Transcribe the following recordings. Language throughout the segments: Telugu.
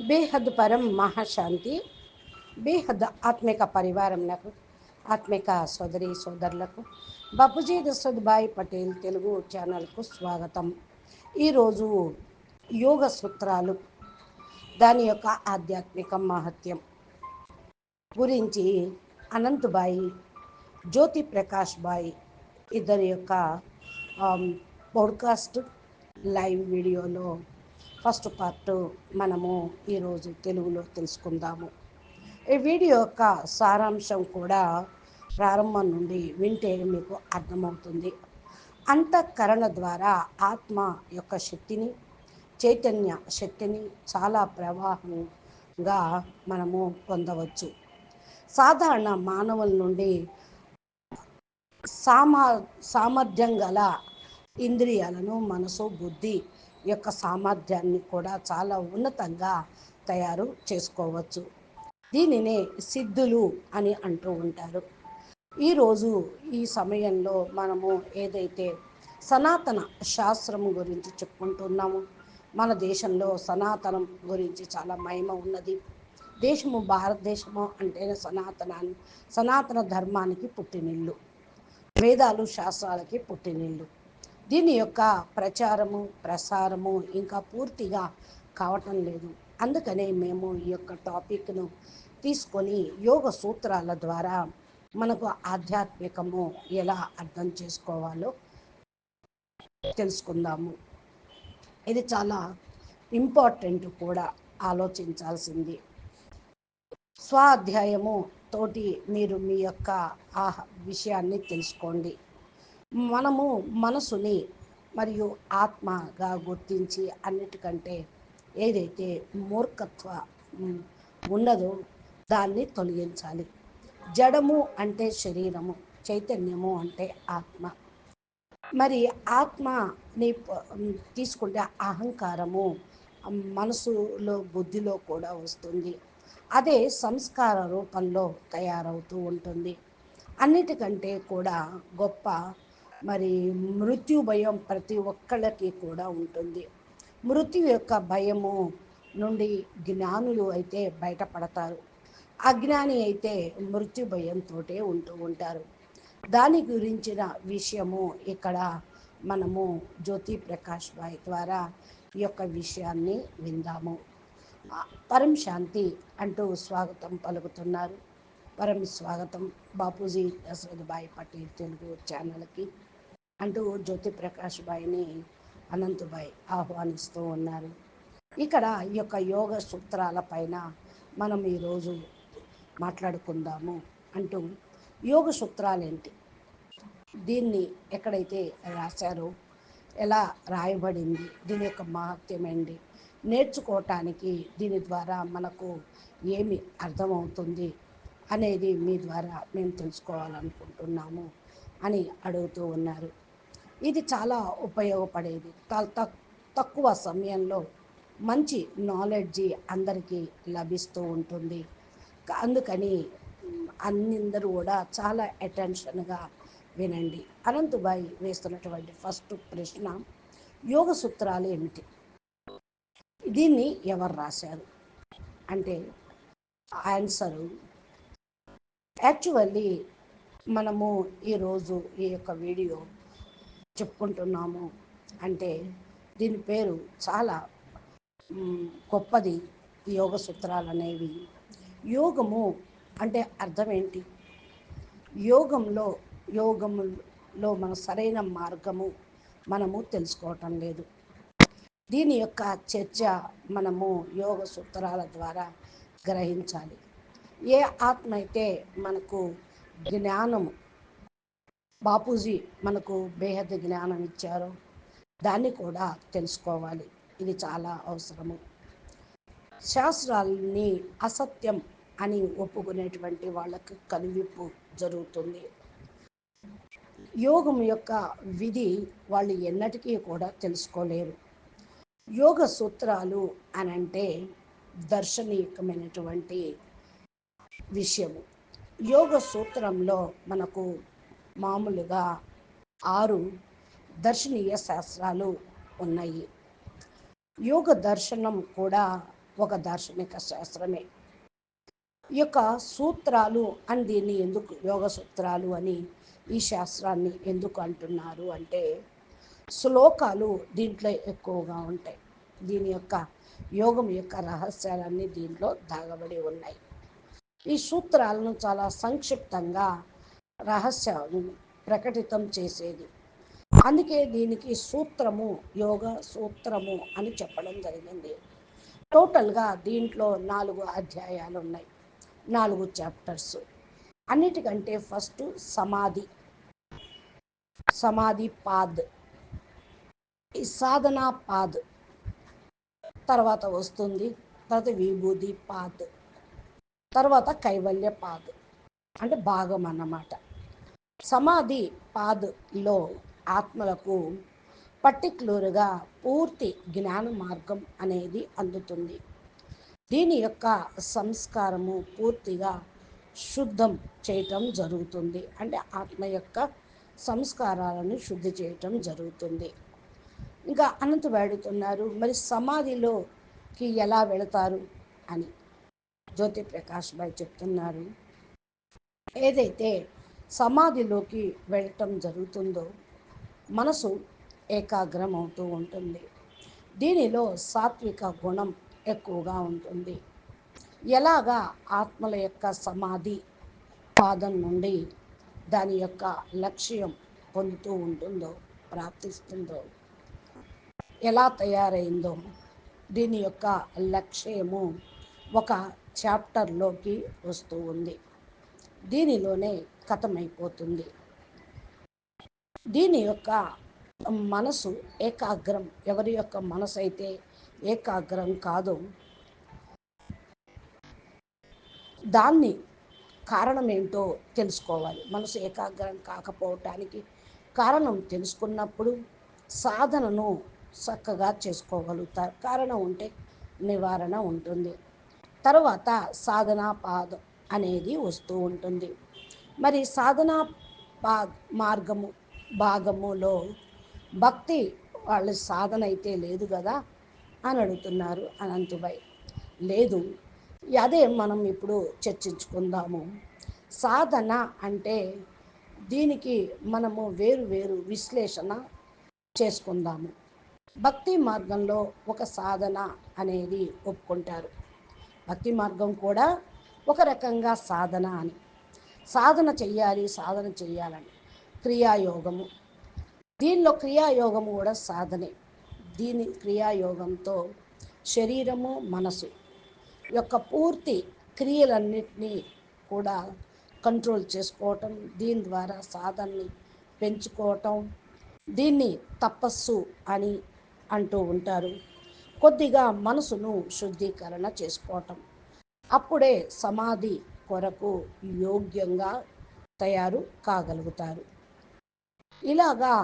బేహద్ పరం మహాశాంతి బేహద్ ఆత్మిక పరివారంలకు ఆత్మిక సోదరి సోదరులకు బాపూజీ దశరథ్ పటేల్ తెలుగు ఛానల్కు స్వాగతం. ఈరోజు యోగ సూత్రాలు దాని యొక్క ఆధ్యాత్మిక మహత్యం గురించి అనంతబాయి జ్యోతి ప్రకాష్ బాయ్ ఇద్దరి యొక్క పాడ్కాస్ట్ లైవ్ వీడియోలో ఫస్ట్ పార్ట్ మనము ఈరోజు తెలుగులో తెలుసుకుందాము. ఈ వీడియో యొక్క సారాంశం కూడా ప్రారంభం నుండి వింటే మీకు అర్థమవుతుంది. అంతఃకరణ ద్వారా ఆత్మ యొక్క శక్తిని చైతన్య శక్తిని చాలా ప్రవాహంగా మనము పొందవచ్చు. సాధారణ మానవుల నుండి సామా సామర్థ్యం గల ఇంద్రియాలను మనసు బుద్ధి యొక్క సామర్థ్యాన్ని కూడా చాలా ఉన్నతంగా తయారు చేసుకోవచ్చు. దీనినే సిద్ధులు అని అంటూ ఉంటారు. ఈరోజు ఈ సమయంలో మనము ఏదైతే సనాతన శాస్త్రం గురించి చెప్పుకుంటున్నాము మన దేశంలో సనాతనం గురించి చాలా మహిమ ఉన్నది. దేశము భారతదేశము అంటేనే సనాతనాన్ని సనాతన ధర్మానికి పుట్టినిల్లు. వేదాలు శాస్త్రాలకి పుట్టినిల్లు. దీని యొక్క ప్రచారము ప్రసారము ఇంకా పూర్తిగా కావటం లేదు. అందుకనే మేము ఈ యొక్క టాపిక్ను తీసుకొని యోగ సూత్రాల ద్వారా మనకు ఆధ్యాత్మికము ఎలా అర్థం చేసుకోవాలో తెలుసుకుందాము. ఇది చాలా ఇంపార్టెంట్ కూడా ఆలోచించాల్సింది. స్వాధ్యాయము తోటి మీరు మీ యొక్క ఆ విషయాన్ని తెలుసుకోండి. మనము మనసుని మరియు ఆత్మగా గుర్తించి అన్నిటికంటే ఏదైతే మూర్ఖత్వ ఉన్నదో దాన్ని తొలగించాలి. జడము అంటే శరీరము చైతన్యము అంటే ఆత్మ. మరి ఆత్మని తీసుకుంటే అహంకారము మనసులో బుద్ధిలో కూడా వస్తుంది. అదే సంస్కార రూపంలో తయారవుతూ ఉంటుంది. అన్నిటికంటే కూడా గొప్ప మరి మృత్యు భయం ప్రతి ఒక్కళ్ళకి కూడా ఉంటుంది. మృత్యు యొక్క భయము నుండి జ్ఞానులు అయితే బయటపడతారు. అజ్ఞాని అయితే మృత్యు భయంతో ఉంటూ ఉంటారు. దాని గురించిన విషయము ఇక్కడ మనము జ్యోతి ప్రకాష్ భాయ్ ద్వారా ఈ యొక్క విషయాన్ని విందాము. పరం శాంతి అంటూ స్వాగతం పలుకుతున్నారు. పరం స్వాగతం బాపూజీ దశరథ్ భాయ్ పటేల్ తెలుగు ఛానల్కి. అంటూ జ్యోతి ప్రకాష్ బాయ్ని అనంతబాయ్ ఆహ్వానిస్తూ ఉన్నారు. ఇక్కడ ఈ యొక్క యోగ సూత్రాల పైన మనం ఈరోజు మాట్లాడుకుందాము అంటూ యోగ సూత్రాలు ఏంటి దీన్ని ఎక్కడైతే రాశారో ఎలా రాయబడింది దీని యొక్క మహత్యం ఏంటి నేర్చుకోవటానికి దీని ద్వారా మనకు ఏమి అర్థమవుతుంది అనేది మీ ద్వారా మేము తెలుసుకోవాలనుకుంటున్నాము అని అడుగుతూ ఉన్నారు. ఇది చాలా ఉపయోగపడేది. తక్కువ సమయంలో మంచి నాలెడ్జి అందరికీ లభిస్తూ ఉంటుంది. అందుకని అందరూ కూడా చాలా అటెన్షన్గా వినండి. అనంతుబాయ్ వేస్తున్నటువంటి ఫస్ట్ ప్రశ్న యోగ సూత్రాలు ఏమిటి? దీన్ని ఎవరు రాశారు? అంటే ఆన్సరు యాక్చువల్లీ మనము ఈరోజు ఈ యొక్క వీడియో చెప్పుకుంటున్నాము అంటే దీని పేరు చాలా గొప్పది యోగ సూత్రాలు అనేవి. యోగము అంటే అర్థం ఏంటి? యోగంలో యోగములో మన సరైన మార్గము మనము తెలుసుకోవటం లేదు. దీని యొక్క చర్చ మనము యోగ సూత్రాల ద్వారా గ్రహించాలి. ఏ ఆత్మ అయితే మనకు జ్ఞానము బాపూజీ మనకు బేహద్ జ్ఞానం ఇచ్చారు. దాన్ని కూడా తెలుసుకోవాలి. ఇది చాలా అవసరము. శాస్త్రాలని అసత్యం అని ఒప్పుకునేటువంటి వాళ్ళకి కనువిప్పు జరుగుతుంది. యోగం యొక్క విధి వాళ్ళు ఎన్నటికీ కూడా తెలుసుకోలేరు. యోగ సూత్రాలు అని అంటే దర్శనీయకమైనటువంటి విషయము. యోగ సూత్రంలో మనకు మామూలుగా ఆరు దర్శనీయ శాస్త్రాలు ఉన్నాయి. యోగ దర్శనం కూడా ఒక దార్శనిక శాస్త్రమే. ఈ యొక్క సూత్రాలు అని దీన్ని ఎందుకు యోగ సూత్రాలు అని ఈ శాస్త్రాన్ని ఎందుకు అంటున్నారు అంటే శ్లోకాలు దీంట్లో ఎక్కువగా ఉంటాయి. దీని యొక్క యోగం యొక్క రహస్యాలన్నీ దీంట్లో దాగబడి ఉన్నాయి. ఈ సూత్రాలను చాలా సంక్షిప్తంగా రహస్యాలు ప్రకటితం చేసేది. అందుకే దీనికి సూత్రము యోగ సూత్రము అని చెప్పడం జరిగింది. టోటల్గా దీంట్లో నాలుగు అధ్యాయాలు ఉన్నాయి. నాలుగు చాప్టర్స్. అన్నిటికంటే ఫస్ట్ సమాధి. సమాధి పాద్. ఈ సాధన పాద్. తర్వాత వస్తుంది తర్వాత విభూది పాద్. తర్వాత కైవల్య పాద్. అంటే భాగం అన్నమాట. సమాధి పాద్లో ఆత్మలకు పర్టిక్యులర్గా పూర్తి జ్ఞాన మార్గం అనేది అందుతుంది. దీని యొక్క సంస్కారము పూర్తిగా శుద్ధం చేయటం జరుగుతుంది. అంటే ఆత్మ యొక్క సంస్కారాలను శుద్ధి చేయటం జరుగుతుంది. ఇంకా అనంత వేడుతున్నారు మరి సమాధిలోకి ఎలా వెళతారు అని జ్యోతి ప్రకాష్ భాయ్ చెప్తున్నారు. ఏదైతే సమాధిలోకి వెళ్ళటం జరుగుతుందో మనసు ఏకాగ్రం అవుతూ ఉంటుంది. దీనిలో సాత్విక గుణం ఎక్కువగా ఉంటుంది. ఎలాగా ఆత్మల యొక్క సమాధి పాదం నుండి దాని యొక్క లక్ష్యం పొందుతూ ఉంటుందో ప్రాప్తిస్తుందో ఎలా తయారైందో దీని యొక్క లక్ష్యము ఒక చాప్టర్లోకి వస్తూ ఉంది. దీనిలోనే కథమైపోతుంది. దీని యొక్క మనసు ఏకాగ్రం. ఎవరి యొక్క మనసు అయితే ఏకాగ్రం కాదు దాన్ని కారణం ఏంటో తెలుసుకోవాలి. మనసు ఏకాగ్రం కాకపోవటానికి కారణం తెలుసుకున్నప్పుడు సాధనను చక్కగా చేసుకోగలుగుతారు. కారణం ఉంటే నివారణ ఉంటుంది. తర్వాత సాధనా పాదం అనేది వస్తూ ఉంటుంది. మరి సాధనా భా మార్గము భాగములో భక్తి వాళ్ళ సాధన అయితే లేదు కదా అని అడుగుతున్నారు అనంతుభాయ్ లేదు. అదే మనం ఇప్పుడు చర్చించుకుందాము. సాధన అంటే దీనికి మనము వేరు వేరు విశ్లేషణ చేసుకుందాము. భక్తి మార్గంలో ఒక సాధన అనేది ఒప్పుకుంటారు. భక్తి మార్గం కూడా ఒక రకంగా సాధన అని. సాధన చెయ్యాలి సాధన చెయ్యాలని. క్రియాయోగము. దీనిలో క్రియాయోగము కూడా సాధనే. దీని క్రియాయోగంతో శరీరము మనసు యొక్క పూర్తి క్రియలన్నింటినీ కూడా కంట్రోల్ చేసుకోవటం దీని ద్వారా సాధనని పెంచుకోవటం దీన్ని తపస్సు అని అంటూ ఉంటారు. కొద్దిగా మనసును శుద్ధీకరణ చేసుకోవటం. అప్పుడే సమాధి కొరకు యోగ్యంగా తయారు కాగలుగుతారు. ఇలాగా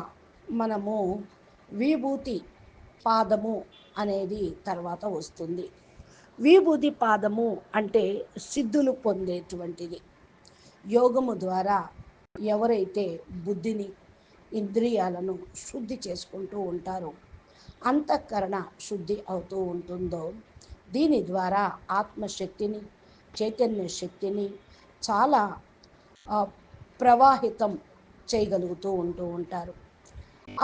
మనము విభూతి పాదము అనేది తర్వాత వస్తుంది. విభూతి పాదము అంటే సిద్ధులు పొందేటువంటిది. యోగము ద్వారా ఎవరైతే బుద్ధిని ఇంద్రియాలను శుద్ధి చేసుకుంటూ ఉంటారో అంతఃకరణ శుద్ధి అవుతూ ఉంటుందో దీని ద్వారా ఆత్మశక్తిని చైతన్య శక్తిని చాలా ప్రవాహితం చేయగలుగుతూ ఉంటూ ఉంటారు.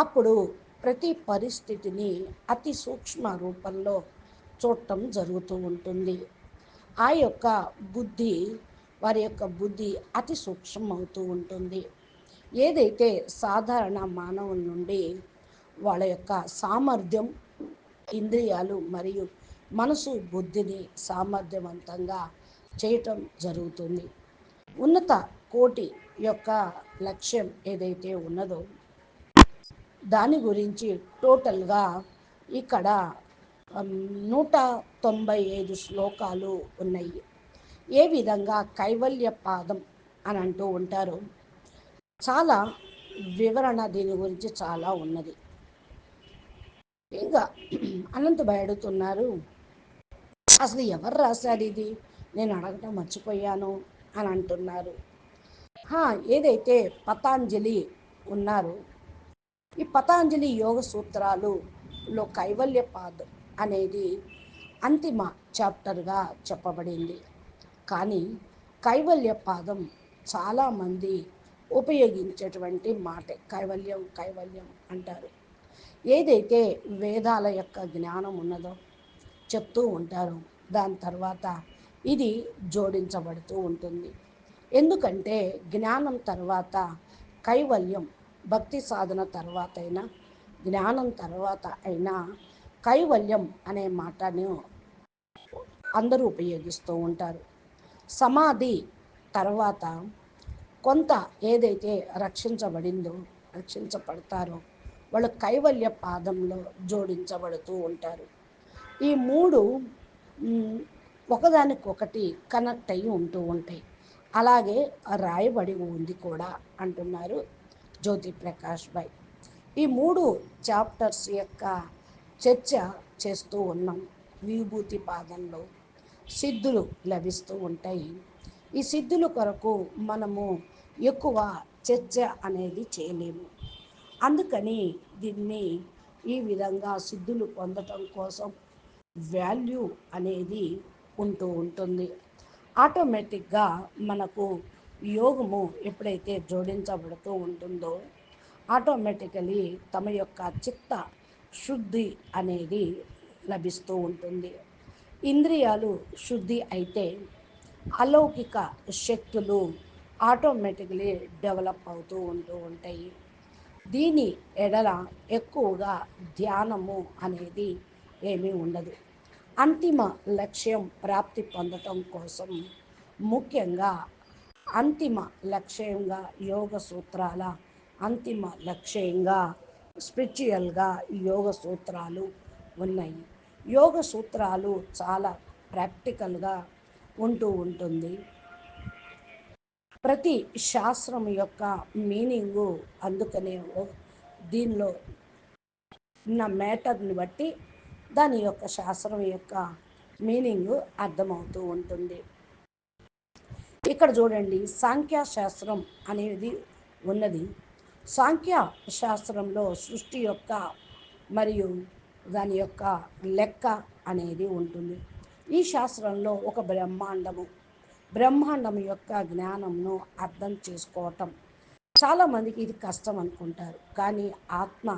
అప్పుడు ప్రతి పరిస్థితిని అతి సూక్ష్మ రూపంలో చూడటం జరుగుతూ ఉంటుంది. ఆ యొక్క బుద్ధి వారి యొక్క బుద్ధి అతి సూక్ష్మం అవుతూ ఉంటుంది. ఏదైతే సాధారణ మానవుల నుండి వాళ్ళ యొక్క సామర్థ్యం ఇంద్రియాలు మరియు మనసు బుద్ధిని సామర్థ్యవంతంగా చేయటం జరుగుతుంది. ఉన్నత కోటి యొక్క లక్ష్యం ఏదైతే ఉన్నదో దాని గురించి టోటల్గా ఇక్కడ నూట తొంభై ఐదు శ్లోకాలు ఉన్నాయి. ఏ విధంగా కైవల్య పాదం అని అంటూ ఉంటారు. చాలా వివరణ దీని గురించి చాలా ఉన్నది. ఇంకా అనంత భయడుతున్నారు అసలు ఎవరు రాశారు ఇది? నేను అడగటం మర్చిపోయాను అని అంటున్నారు. ఏదైతే పతాంజలి ఉన్నారు ఈ పతాంజలి యోగ సూత్రాలులో కైవల్య పాద్ అనేది అంతిమ చాప్టర్గా చెప్పబడింది. కానీ కైవల్య పాదం చాలామంది ఉపయోగించేటువంటి మాట కైవల్యం కైవల్యం అంటారు. ఏదైతే వేదాల యొక్క జ్ఞానం ఉన్నదో చెప్తూ ఉంటారు దాని తర్వాత ఇది జోడించబడుతూ ఉంటుంది. ఎందుకంటే జ్ఞానం తర్వాత కైవల్యం భక్తి సాధన తర్వాత అయినా జ్ఞానం తర్వాత అయినా కైవల్యం అనే మాటను అందరూ ఉపయోగిస్తూ ఉంటారు. సమాధి తర్వాత కొంత ఏదైతే రక్షించబడిందో రక్షించబడతారో వాళ్ళు కైవల్య పాదంలో జోడించబడుతూ ఉంటారు. ఈ మూడు ఒకదానికొకటి కనెక్ట్ అయ్యి ఉంటూ ఉంటాయి అలాగే రాయబడి ఉంది కూడా అంటున్నారు జ్యోతి ప్రకాష్ భాయ్ ఈ మూడు చాప్టర్స్ యొక్క చర్చ చేస్తూ ఉన్నాం. విభూతి పాదంలో సిద్ధులు లభిస్తూ ఉంటాయి. ఈ సిద్ధుల కొరకు మనము ఎక్కువ చర్చ అనేది చేయలేము. అందుకని దీన్ని ఈ విధంగా సిద్ధులు పొందటం కోసం వాల్యూ అనేది ఉంటూ ఉంటుంది. ఆటోమేటిక్గా మనకు యోగము ఎప్పుడైతే జోడించబడుతూ ఉంటుందో ఆటోమేటికలీ తమ యొక్క చిత్త శుద్ధి అనేది లభిస్తూ ఉంటుంది. ఇంద్రియాలు శుద్ధి అయితే అలౌకిక శక్తులు ఆటోమేటిక్లీ డెవలప్ అవుతూ ఉంటూ ఉంటాయి. దీని ఎడల ఎక్కువగా ధ్యానము అనేది ఏమీ ఉండదు. అంతిమ లక్ష్యం ప్రాప్తి పొందటం కోసం ముఖ్యంగా అంతిమ లక్ష్యంగా యోగ సూత్రాల అంతిమ లక్ష్యంగా స్పిరిచువల్గా యోగ సూత్రాలు ఉన్నాయి. యోగ సూత్రాలు చాలా ప్రాక్టికల్గా ఉంటూ ఉంటుంది. ప్రతి శాస్త్రం యొక్క మీనింగు అందుకనే దీనిలో ఉన్న మ్యాటర్ని బట్టి దాని యొక్క శాస్త్రం యొక్క మీనింగు అర్థమవుతూ ఉంటుంది. ఇక్కడ చూడండి సాంఖ్యశాస్త్రం అనేది ఉన్నది. సాంఖ్య శాస్త్రంలో సృష్టి యొక్క మరియు దాని యొక్క లెక్క అనేది ఉంటుంది. ఈ శాస్త్రంలో ఒక బ్రహ్మాండము బ్రహ్మాండం యొక్క జ్ఞానంను అర్థం చేసుకోవటం. చాలామందికి ఇది కష్టం అనుకుంటారు కానీ ఆత్మ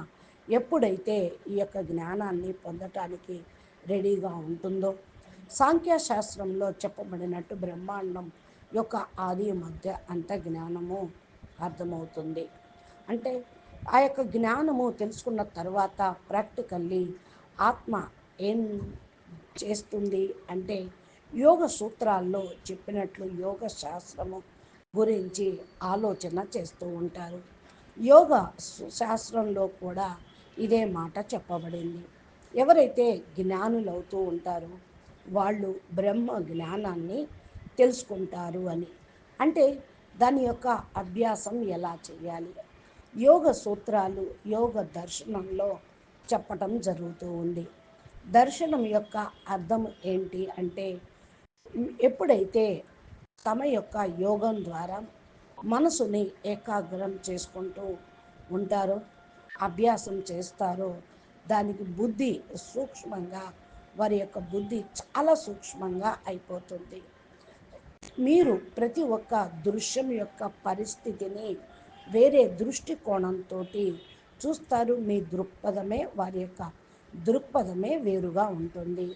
ఎప్పుడైతే ఈ యొక్క జ్ఞానాన్ని పొందటానికి రెడీగా ఉంటుందో సాంఖ్యశాస్త్రంలో చెప్పబడినట్టు బ్రహ్మాండం యొక్క ఆది మధ్య అంత జ్ఞానము అర్థమవుతుంది. అంటే ఆ యొక్క జ్ఞానము తెలుసుకున్న తర్వాత ప్రాక్టికల్లీ ఆత్మ ఏం చేస్తుంది అంటే యోగ సూత్రాల్లో చెప్పినట్లు యోగ శాస్త్రము గురించి ఆలోచన చేస్తూ ఉంటారు. యోగ శాస్త్రంలో కూడా ఇదే మాట చెప్పబడింది. ఎవరైతే జ్ఞానులవుతూ ఉంటారో వాళ్ళు బ్రహ్మ జ్ఞానాన్ని తెలుసుకుంటారు అని. అంటే దాని యొక్క అభ్యాసం ఎలా చేయాలి? యోగ సూత్రాలు యోగ దర్శనంలో చెప్పటం జరుగుతూ ఉంది. దర్శనం యొక్క అర్థం ఏంటి అంటే ఎప్పుడైతే తమ యొక్క యోగం ద్వారా మనసుని ఏకాగ్రం చేసుకుంటూ ఉంటారో అభ్యాసం చేస్తారో దానికి బుద్ధి సూక్ష్మంగా వారి యొక్క బుద్ధి చాలా సూక్ష్మంగా అయిపోతుంది. మీరు ప్రతి ఒక్క దృశ్యం యొక్క పరిస్థితిని వేరే దృష్టికోణంతో చూస్తారు. మీ దృక్పథమే వారి యొక్క దృక్పథమే వేరుగా ఉంటుంది.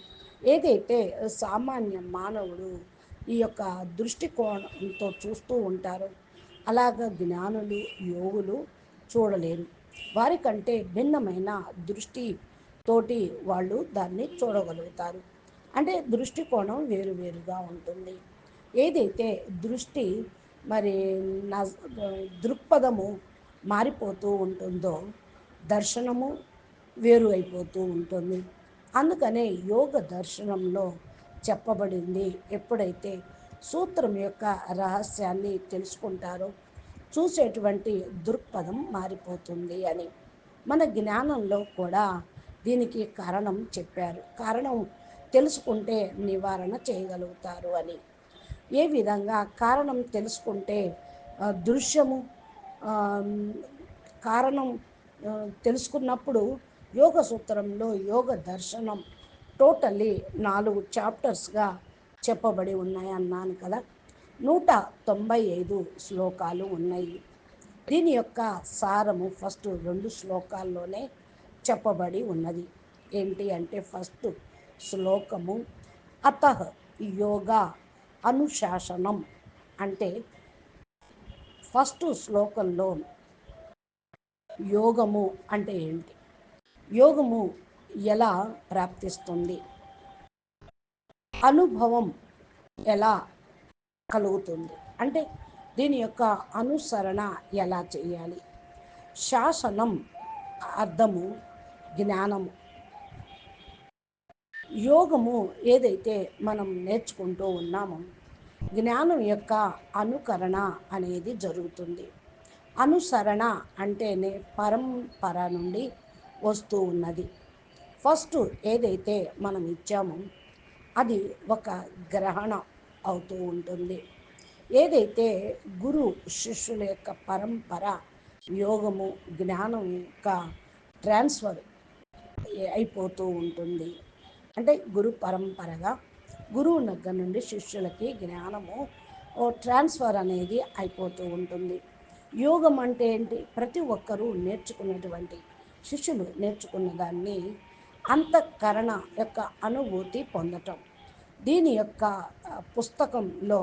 ఏదైతే సామాన్య మానవుడు ఈ యొక్క దృష్టికోణంతో చూస్తూ ఉంటారో అలాగ జ్ఞానులు యోగులు చూడలేరు. వారికంటే భిన్నమైన దృష్టి తోటి వాళ్ళు దాన్ని చూడగలుగుతారు. అంటే దృష్టికోణం వేరువేరుగా ఉంటుంది. ఏదైతే దృష్టి మరి దృక్పథము మారిపోతూ ఉంటుందో దర్శనము వేరు అయిపోతూ ఉంటుంది. అందుకనే యోగ దర్శనంలో చెప్పబడింది ఎప్పుడైతే సూత్రం యొక్క రహస్యాన్ని తెలుసుకుంటారో చూసేటువంటి దృక్పథం మారిపోతుంది అని మన జ్ఞానంలో కూడా దీనికి కారణం చెప్పారు. కారణం తెలుసుకుంటే నివారణ చేయగలుగుతారు అని. ఏ విధంగా కారణం తెలుసుకుంటే దృశ్యము కారణం తెలుసుకున్నప్పుడు యోగ సూత్రంలో యోగ దర్శనం టోటల్లీ నాలుగు చాప్టర్స్గా చెప్పబడి ఉన్నాయన్నాను కదా. నూట తొంభై ఐదు శ్లోకాలు ఉన్నాయి. దీని యొక్క సారము ఫస్ట్ రెండు శ్లోకాల్లోనే చెప్పబడి ఉన్నది. ఏంటి అంటే ఫస్ట్ శ్లోకము అత యోగా అనుశాసనం అంటే ఫస్ట్ శ్లోకంలో యోగము అంటే ఏంటి? యోగము ఎలా ప్రాప్తిస్తుంది? అనుభవం ఎలా కలుగుతుంది. అంటే దీని యొక్క అనుసరణ ఎలా చేయాలి? శాసనం అర్థము జ్ఞానము. యోగము ఏదైతే మనం నేర్చుకుంటూ ఉన్నామో జ్ఞానం యొక్క అనుకరణ అనేది జరుగుతుంది. అనుసరణ అంటేనే పరంపర నుండి వస్తూ ఉన్నది. ఫస్ట్ ఏదైతే మనం ఇచ్చామో అది ఒక గ్రహణ. అవుతూ ఉంటుంది. ఏదైతే గురు శిష్యుల యొక్క పరంపర యోగము జ్ఞానం యొక్క ట్రాన్స్ఫర్ అయిపోతూ ఉంటుంది. అంటే గురు పరంపరగా గురువు దగ్గర నుండి శిష్యులకి జ్ఞానము ట్రాన్స్ఫర్ అనేది అయిపోతూ ఉంటుంది. యోగం అంటే ఏంటి? ప్రతి ఒక్కరూ నేర్చుకున్నటువంటి శిష్యులు నేర్చుకున్న దాన్ని అంతఃకరణ యొక్క అనుభూతి పొందటం. దీని యొక్క పుస్తకంలో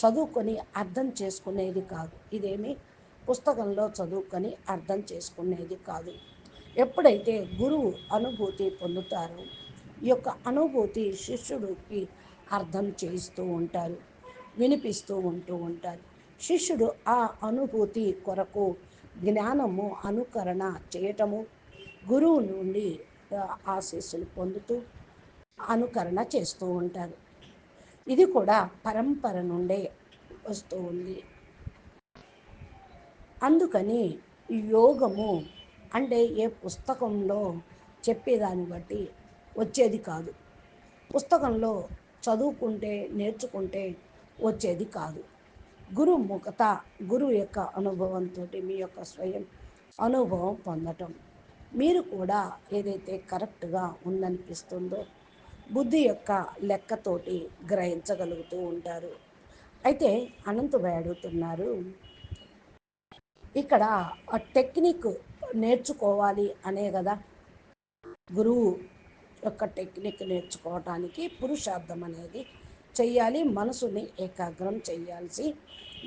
చదువుకొని అర్థం చేసుకునేది కాదు. ఇదేమి పుస్తకంలో చదువుకొని అర్థం చేసుకునేది కాదు. ఎప్పుడైతే గురువు అనుభూతి పొందుతారో ఈ యొక్క అనుభూతి శిష్యుడికి అర్థం చేయిస్తూ ఉంటారు వినిపిస్తూ ఉంటూ ఉంటారు. శిష్యుడు ఆ అనుభూతి కొరకు జ్ఞానము అనుకరణ చేయటము గురువు నుండి ఆశీస్సులు పొందుతూ అనుకరణ చేస్తూ ఉంటారు. ఇది కూడా పరంపర నుండే వస్తూ ఉంది. అందుకని యోగము అంటే ఏ పుస్తకంలో చెప్పేదాన్ని బట్టి వచ్చేది కాదు. పుస్తకంలో చదువుకుంటే నేర్చుకుంటే వచ్చేది కాదు. గురు ముఖత గురువు యొక్క అనుభవంతో మీ యొక్క స్వయం అనుభవం పొందటం. మీరు కూడా ఏదైతే కరెక్ట్గా ఉందనిపిస్తుందో బుద్ధి యొక్క లెక్కతోటి గ్రహించగలుగుతూ ఉంటారు. అయితే అనంతభై అడుగుతున్నారు ఇక్కడ ఆ టెక్నిక్ నేర్చుకోవాలి అనే కదా. గురువు యొక్క టెక్నిక్ నేర్చుకోవటానికి పురుషార్థం అనేది చెయ్యాలి మనసుని ఏకాగ్రం చేయాల్సి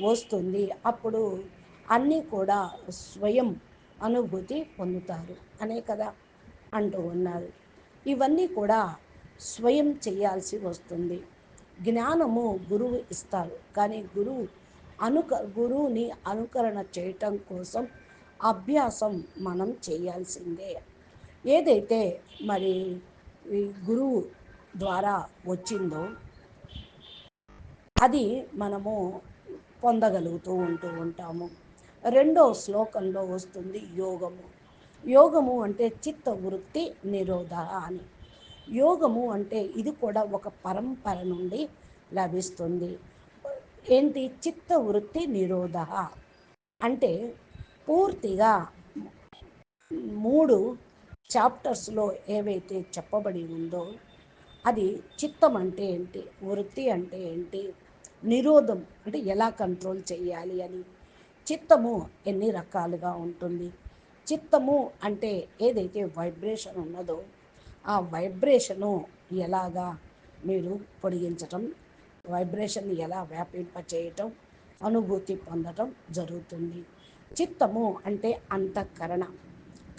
వస్తుంది. అప్పుడు అన్నీ కూడా స్వయం అనుభూతి పొందుతారు. అనే కదా అంటూ ఉన్నారు. ఇవన్నీ కూడా స్వయం చేయాల్సి వస్తుంది. జ్ఞానము గురువు ఇస్తారు. కానీ గురువు అనుక గురువుని అనుకరణ చేయటం కోసం అభ్యాసం మనం చేయాల్సిందే. ఏదైతే మరి గురువు ద్వారా వచ్చిందో అది మనము పొందగలుగుతూ ఉంటూ ఉంటాము. రెండో శ్లోకంలో వస్తుంది యోగము. యోగము అంటే చిత్త వృత్తి నిరోధ అని. యోగము అంటే ఇది కూడా ఒక పరంపర నుండి లభిస్తుంది. ఏంటి? చిత్త వృత్తి నిరోధ. అంటే పూర్తిగా మూడు చాప్టర్స్లో ఏవైతే చెప్పబడి ఉందో అది చిత్తం అంటే ఏంటి? వృత్తి అంటే ఏంటి? నిరోధం అంటే ఎలా కంట్రోల్ చేయాలి అని. చిత్తము ఎన్ని రకాలుగా ఉంటుంది? చిత్తము అంటే ఏదైతే వైబ్రేషన్ ఉన్నదో ఆ వైబ్రేషను ఎలాగా మీరు పొడిగించటం వైబ్రేషన్ ఎలా వ్యాపింపచేయటం అనుభూతి పొందటం జరుగుతుంది. చిత్తము అంటే అంతఃకరణ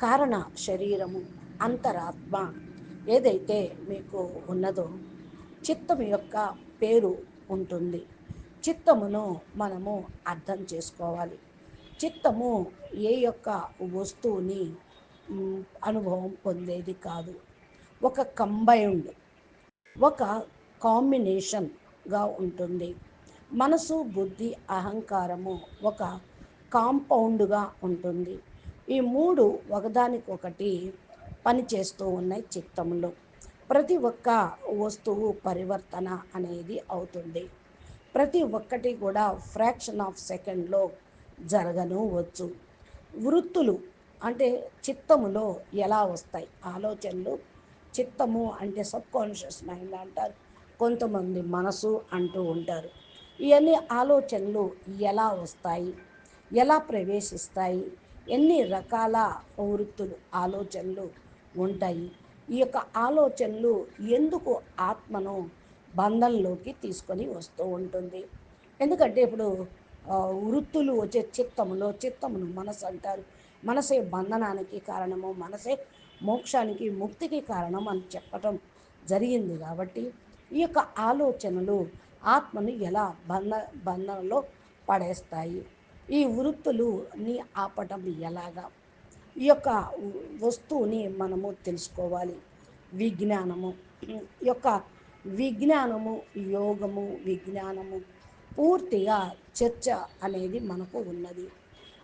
కారణ శరీరము అంతరాత్మ ఏదైతే మీకు ఉన్నదో చిత్తం యొక్క పేరు ఉంటుంది. చిత్తమును మనము అర్థం చేసుకోవాలి. చిత్తము ఏ యొక్క వస్తువుని అనుభవం పొందేది కాదు. ఒక కంబైన్డ్ ఒక కాంబినేషన్గా ఉంటుంది. మనసు బుద్ధి అహంకారము ఒక కాంపౌండ్గా ఉంటుంది. ఈ మూడు ఒకదానికొకటి పనిచేస్తూ ఉన్నాయి చిత్తంలో ప్రతి ఒక్క వస్తువు పరివర్తన అనేది అవుతుంది. ప్రతి ఒక్కటి కూడా ఫ్రాక్షన్ ఆఫ్ సెకండ్లో జరగను వచ్చు. వృత్తులు అంటే చిత్తములో ఎలా వస్తాయి? ఆలోచనలు చిత్తము అంటే సబ్ కాన్షియస్ మైండ్ అంటారు. కొంతమంది మనసు అంటూ ఉంటారు. ఇవన్నీ ఆలోచనలు ఎలా వస్తాయి? ఎలా ప్రవేశిస్తాయి? ఎన్ని రకాల వృత్తులు ఆలోచనలు ఉంటాయి? ఈ యొక్క ఆలోచనలు ఎందుకు ఆత్మను బంధంలోకి తీసుకొని వస్తూ ఉంటుంది? ఎందుకంటే ఇప్పుడు వృత్తులు వచ్చే చిత్తములో చిత్తమును మనసు అంటారు. మనసే బంధనానికి కారణము మనసే మోక్షానికి ముక్తికి కారణం అని చెప్పటం జరిగింది కాబట్టి ఈ యొక్క ఆలోచనలు ఆత్మను ఎలా బంధ బంధనలో పడేస్తాయి? ఈ వృత్తులుని ఆపటం ఎలాగా? ఈ యొక్క వస్తువుని మనము తెలుసుకోవాలి. విజ్ఞానము. ఈ యొక్క విజ్ఞానము యోగము విజ్ఞానము పూర్తిగా చర్చ అనేది మనకు ఉన్నది.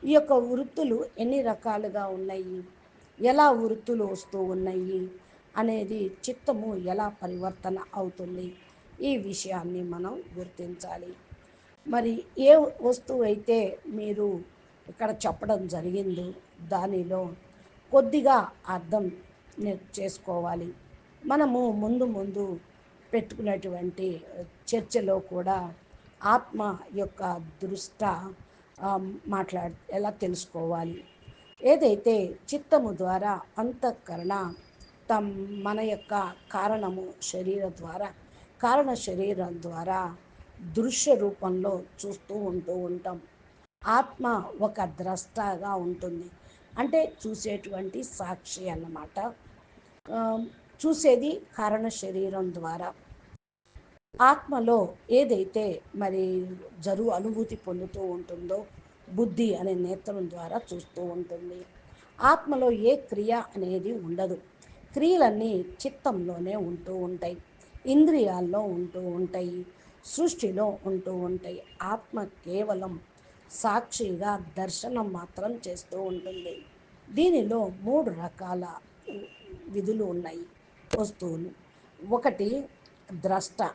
ఈ యొక్క వృత్తులు ఎన్ని రకాలుగా ఉన్నాయి? ఎలా వృత్తులు వస్తూ ఉన్నాయి అనేది చిత్తము ఎలా పరివర్తన అవుతుంది? ఈ విషయాన్ని మనం గుర్తించాలి. మరి ఏ వస్తువు అయితే మీరు ఇక్కడ చెప్పడం జరిగిందో దానిలో కొద్దిగా అర్థం చేసుకోవాలి. మనము ముందు ముందు పెట్టుకున్నటువంటి చర్చలో కూడా ఆత్మ యొక్క దృష్ట మాట్లాడ ఎలా తెలుసుకోవాలి? ఏదైతే చిత్తము ద్వారా అంతఃకరణ తమ్ మన యొక్క కారణము శరీర ద్వారా కారణ శరీరం ద్వారా దృశ్య రూపంలో చూస్తూ ఉంటూ ఉంటాం. ఆత్మ ఒక ద్రష్టగా ఉంటుంది. అంటే చూసేటువంటి సాక్షి అన్నమాట. చూసేది కారణ శరీరం ద్వారా. ఆత్మలో ఏదైతే మరి జరువు అనుభూతి పొందుతూ ఉంటుందో బుద్ధి అనే నేత్రం ద్వారా చూస్తూ ఉంటుంది. ఆత్మలో ఏ క్రియ అనేది ఉండదు. క్రియలన్నీ చిత్తంలోనే ఉంటూ ఉంటాయి. ఇంద్రియాల్లో ఉంటూ ఉంటాయి. సృష్టిలో ఉంటూ ఉంటాయి. ఆత్మ కేవలం సాక్షిగా దర్శనం మాత్రం చేస్తూ ఉంటుంది. దీనిలో మూడు రకాల విధులు ఉన్నాయి. వస్తువులు. ఒకటి ద్రష్ట.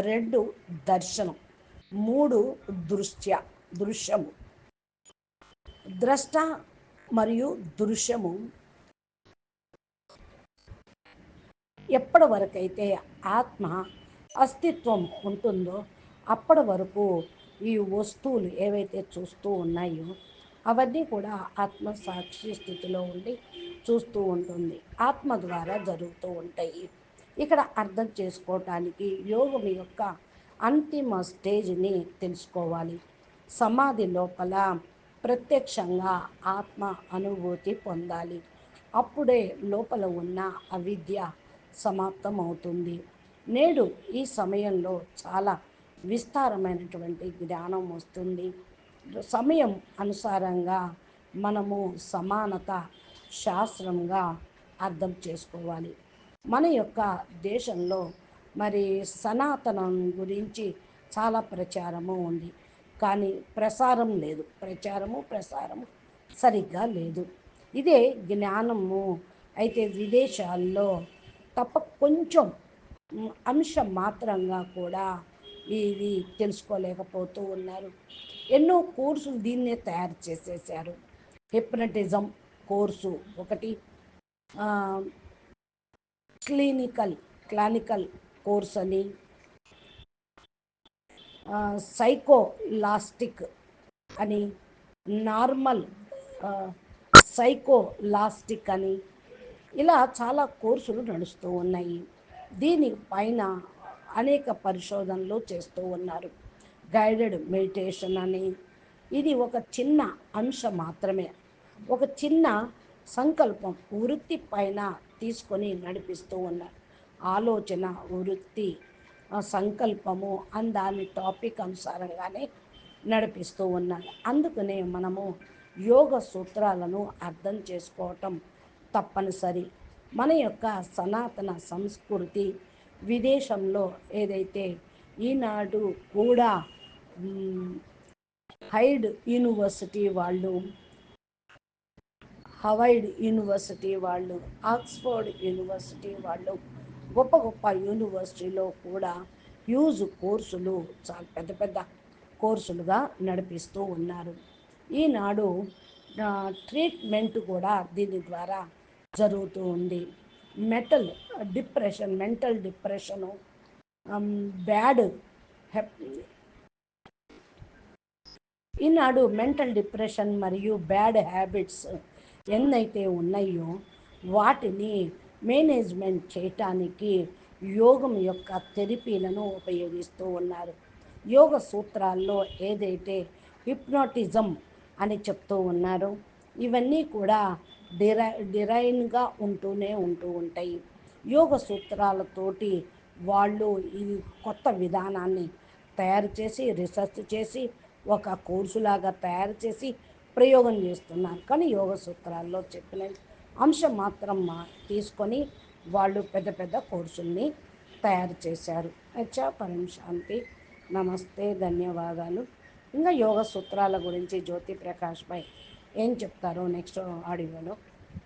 రెండు దర్శనం. మూడు దృశ్య దృశ్యము. ద్రష్ట మరియు దృశ్యము ఎప్పటి వరకైతే ఆత్మ అస్తిత్వం ఉంటుందో అప్పటి వరకు ఈ వస్తువులు ఏవైతే చూస్తూ ఉన్నాయో అవన్నీ కూడా ఆత్మ సాక్షి స్థితిలో ఉండి చూస్తూ ఉంటుంది. ఆత్మ ద్వారా జరుగుతూ ఉంటాయి. ఇక్కడ అర్థం చేసుకోవటానికి యోగం యొక్క అంతిమ స్టేజ్ని తెలుసుకోవాలి. సమాధి లోపల ప్రత్యక్షంగా ఆత్మ అనుభూతి పొందాలి. అప్పుడే లోపల ఉన్న అవిద్య సమాప్తం అవుతుంది నేడు ఈ సమయంలో చాలా విస్తారమైనటువంటి జ్ఞానం వస్తుంది. సమయం అనుసారంగా మనము సమానత శాస్త్రంగా అర్థం చేసుకోవాలి. మన యొక్క దేశంలో మరి సనాతనం గురించి చాలా ప్రచారము ఉంది. కానీ ప్రసారం లేదు. ప్రచారము ప్రసారము సరిగ్గా లేదు. ఇదే జ్ఞానము. అయితే విదేశాల్లో తప్ప కొంచెం అంశం మాత్రంగా కూడా ఇది తెలుసుకోలేకపోతూ ఉన్నారు. ఎన్నో కోర్సులు దీన్నే తయారు చేసేసారు హిప్నటిజం కోర్సు ఒకటి క్లినికల్ క్లానికల్ కోర్స్ అని సైకోలాస్టిక్ అని నార్మల్ సైకోలాస్టిక్ అని ఇలా చాలా కోర్సులు నడుస్తూ ఉన్నాయి. దీని పైన అనేక పరిశోధనలు చేస్తూ ఉన్నారు. గైడెడ్ మెడిటేషన్ అని. ఇది ఒక చిన్న అంశం మాత్రమే. ఒక చిన్న సంకల్పం వృత్తి పైన తీసుకొని నడిపిస్తూ ఉన్నారు. ఆలోచన వృత్తి సంకల్పము అని దాని టాపిక్ అనుసారంగానే నడిపిస్తూ ఉన్నాను. అందుకనే మనము యోగ సూత్రాలను అర్థం చేసుకోవటం తప్పనిసరి. మన యొక్క సనాతన సంస్కృతి విదేశంలో ఏదైతే ఈనాడు కూడా హైడ్ యూనివర్సిటీ వాళ్ళు హవైడ్ యూనివర్సిటీ వాళ్ళు ఆక్స్ఫర్డ్ యూనివర్సిటీ వాళ్ళు గొప్ప గొప్ప యూనివర్సిటీలో కూడా హ్యూజ్ కోర్సులు చాలా పెద్ద పెద్ద కోర్సులుగా నడిపిస్తూ ఉన్నారు. ఈనాడు ట్రీట్మెంట్ కూడా దీని ద్వారా జరుగుతూ ఉంది. Metal depression mental depression bad ఈనాడు మెంటల్ డిప్రెషన్ మరియు బ్యాడ్ హ్యాబిట్స్ ఎన్నైతే ఉన్నాయో వాటిని మేనేజ్మెంట్ చేయటానికి యోగం యొక్క థెరపీలను ఉపయోగిస్తూ ఉన్నారు. యోగ సూత్రాల్లో ఏదైతే హిప్నోటిజం అని చెప్తూ ఉన్నారో ఇవన్నీ కూడా డిరై డిరైన్గా ఉంటూనే ఉంటూ ఉంటాయి. యోగ సూత్రాలతోటి వాళ్ళు ఈ కొత్త విధానాన్ని తయారు చేసి రీసెర్చ్ చేసి ఒక కోర్సులాగా తయారు చేసి ప్రయోగం చేస్తున్నారు. కానీ యోగ సూత్రాల్లో చెప్పినవి అంశం మాత్రం తీసుకొని వాళ్ళు పెద్ద పెద్ద కోర్సుల్ని తయారు చేశారు. అచ్చా పరం శాంతి. నమస్తే ధన్యవాదాలు. ఇంకా యోగ సూత్రాల గురించి జ్యోతి ప్రకాష్ పై ఏం చెప్తారో నెక్స్ట్ ఆడియోలో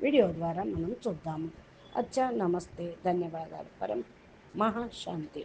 వీడియో ద్వారా మనం చూద్దాము. అచ్చా నమస్తే ధన్యవాదాలు. పరం మహాశాంతి